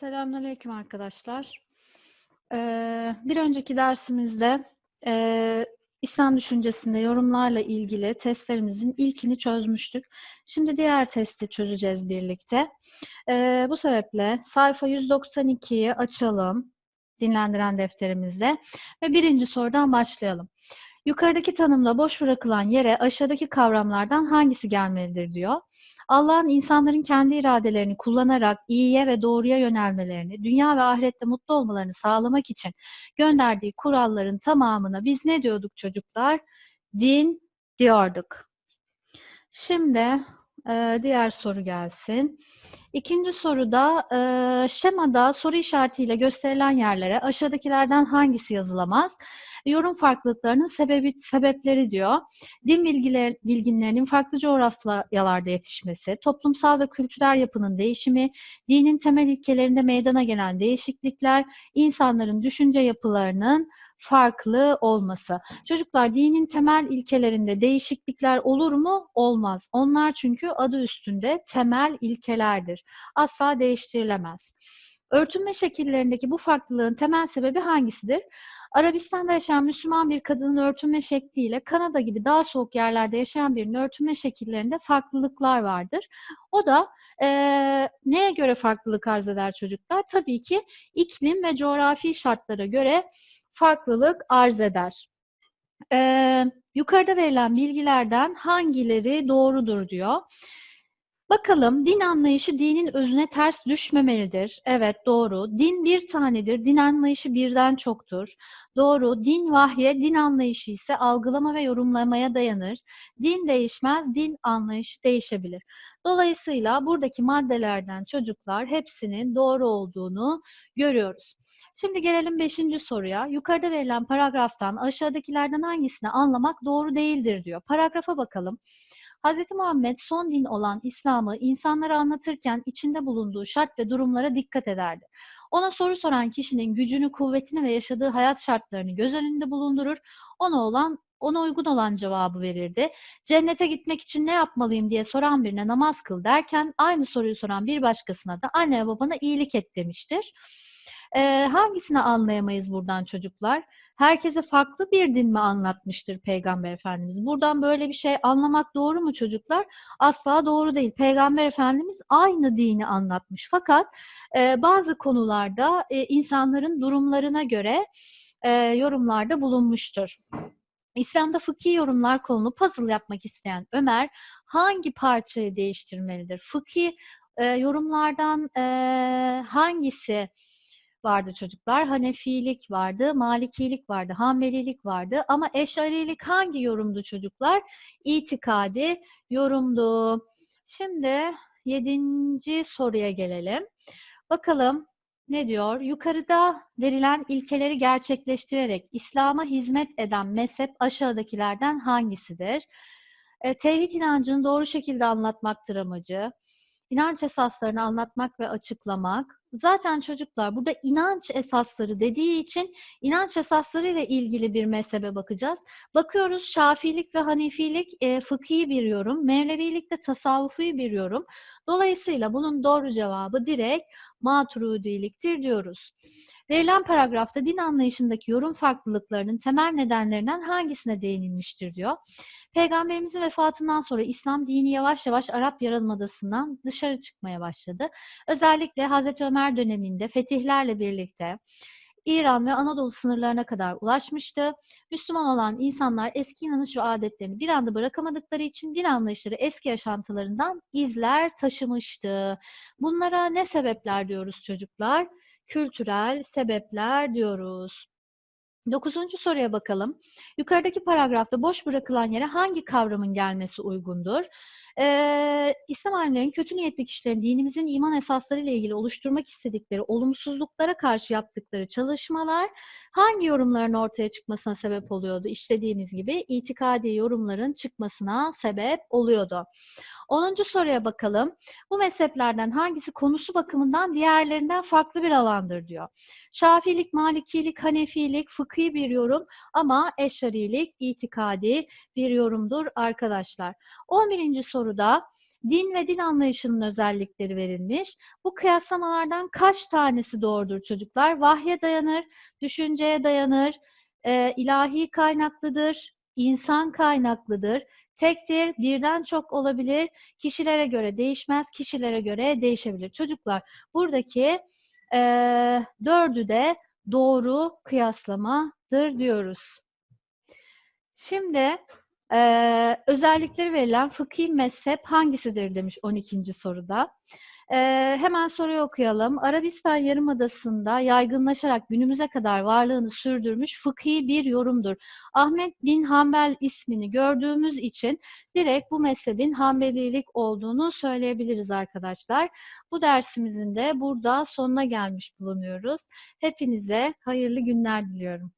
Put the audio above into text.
Selamünaleyküm arkadaşlar. Ee, bir önceki dersimizde e, İslam düşüncesinde yorumlarla ilgili testlerimizin ilkini çözmüştük. Şimdi diğer testi çözeceğiz birlikte. Ee, bu sebeple sayfa 192'yi açalım dinlendiren defterimizde ve birinci sorudan başlayalım. Yukarıdaki tanımda boş bırakılan yere aşağıdaki kavramlardan hangisi gelmelidir diyor. Allah'ın insanların kendi iradelerini kullanarak iyiye ve doğruya yönelmelerini, dünya ve ahirette mutlu olmalarını sağlamak için gönderdiği kuralların tamamına biz ne diyorduk çocuklar? Din diyorduk. Şimdi e, diğer soru gelsin. İkinci soruda e, şemada soru işaretiyle gösterilen yerlere aşağıdakilerden hangisi yazılamaz? Yorum farklılıklarının sebebi, sebepleri diyor. Din bilgiler, bilginlerinin farklı coğrafyalarda yetişmesi, toplumsal ve kültürel yapının değişimi, dinin temel ilkelerinde meydana gelen değişiklikler, insanların düşünce yapılarının farklı olması. Çocuklar dinin temel ilkelerinde değişiklikler olur mu? Olmaz. Onlar çünkü adı üstünde temel ilkelerdir. Asla değiştirilemez. Örtünme şekillerindeki bu farklılığın temel sebebi hangisidir? Arabistan'da yaşayan Müslüman bir kadının örtünme şekliyle Kanada gibi daha soğuk yerlerde yaşayan birinin örtünme şekillerinde farklılıklar vardır. O da e, neye göre farklılık arz eder çocuklar? Tabii ki iklim ve coğrafi şartlara göre farklılık arz eder. Ee, yukarıda verilen bilgilerden hangileri doğrudur diyor. Bakalım din anlayışı dinin özüne ters düşmemelidir. Evet doğru. Din bir tanedir. Din anlayışı birden çoktur. Doğru. Din vahye, din anlayışı ise algılama ve yorumlamaya dayanır. Din değişmez, din anlayışı değişebilir. Dolayısıyla buradaki maddelerden çocuklar hepsinin doğru olduğunu görüyoruz. Şimdi gelelim beşinci soruya. Yukarıda verilen paragraftan aşağıdakilerden hangisini anlamak doğru değildir diyor. Paragrafa bakalım. Hz. Muhammed son din olan İslam'ı insanlara anlatırken içinde bulunduğu şart ve durumlara dikkat ederdi. Ona soru soran kişinin gücünü, kuvvetini ve yaşadığı hayat şartlarını göz önünde bulundurur. Ona olan ona uygun olan cevabı verirdi. Cennete gitmek için ne yapmalıyım diye soran birine namaz kıl derken aynı soruyu soran bir başkasına da anne babana iyilik et demiştir. Ee, hangisini anlayamayız buradan çocuklar? Herkese farklı bir din mi anlatmıştır Peygamber Efendimiz? Buradan böyle bir şey anlamak doğru mu çocuklar? Asla doğru değil. Peygamber Efendimiz aynı dini anlatmış. Fakat e, bazı konularda e, insanların durumlarına göre e, yorumlarda bulunmuştur. İslam'da fıkhi yorumlar konulu puzzle yapmak isteyen Ömer hangi parçayı değiştirmelidir? Fıkhi e, yorumlardan e, hangisi vardı çocuklar. Hanefilik vardı, Malikilik vardı, Hanbelilik vardı ama Eşarilik hangi yorumdu çocuklar? İtikadi yorumdu. Şimdi yedinci soruya gelelim. Bakalım ne diyor? Yukarıda verilen ilkeleri gerçekleştirerek İslam'a hizmet eden mezhep aşağıdakilerden hangisidir? E, tevhid inancını doğru şekilde anlatmaktır amacı. İnanç esaslarını anlatmak ve açıklamak, zaten çocuklar burada inanç esasları dediği için inanç esasları ile ilgili bir mezhebe bakacağız. Bakıyoruz Şafilik ve Hanifilik e, fıkhi bir yorum, Mevlevilik de tasavvufi bir yorum. Dolayısıyla bunun doğru cevabı direkt maturidiliktir diyoruz. Verilen paragrafta din anlayışındaki yorum farklılıklarının temel nedenlerinden hangisine değinilmiştir diyor. Peygamberimizin vefatından sonra İslam dini yavaş yavaş Arap Yarımadası'ndan dışarı çıkmaya başladı. Özellikle Hazreti Ömer döneminde fetihlerle birlikte İran ve Anadolu sınırlarına kadar ulaşmıştı. Müslüman olan insanlar eski inanış ve adetlerini bir anda bırakamadıkları için din anlayışları eski yaşantılarından izler taşımıştı. Bunlara ne sebepler diyoruz çocuklar? Kültürel sebepler diyoruz. Dokuzuncu soruya bakalım. Yukarıdaki paragrafta boş bırakılan yere hangi kavramın gelmesi uygundur? Ee, İslam alimlerinin kötü niyetli kişilerin dinimizin iman esasları ile ilgili oluşturmak istedikleri olumsuzluklara karşı yaptıkları çalışmalar hangi yorumların ortaya çıkmasına sebep oluyordu? İşlediğimiz gibi itikadi yorumların çıkmasına sebep oluyordu. Onuncu soruya bakalım. Bu mezheplerden hangisi konusu bakımından diğerlerinden farklı bir alandır diyor. Şafilik, Malikilik, Hanefilik, fıkhi bir yorum ama Eşarilik, itikadi bir yorumdur arkadaşlar. 11. soruda din ve din anlayışının özellikleri verilmiş. Bu kıyaslamalardan kaç tanesi doğrudur çocuklar? Vahye dayanır, düşünceye dayanır, e, ilahi kaynaklıdır, insan kaynaklıdır, tektir, birden çok olabilir, kişilere göre değişmez, kişilere göre değişebilir. Çocuklar buradaki e, dördü de doğru kıyaslamadır diyoruz. Şimdi e, özellikleri verilen fıkhi mezhep hangisidir demiş 12. soruda. E, hemen soruyu okuyalım. Arabistan Yarımadası'nda yaygınlaşarak günümüze kadar varlığını sürdürmüş fıkhi bir yorumdur. Ahmet bin Hanbel ismini gördüğümüz için direkt bu mezhebin Hanbelilik olduğunu söyleyebiliriz arkadaşlar. Bu dersimizin de burada sonuna gelmiş bulunuyoruz. Hepinize hayırlı günler diliyorum.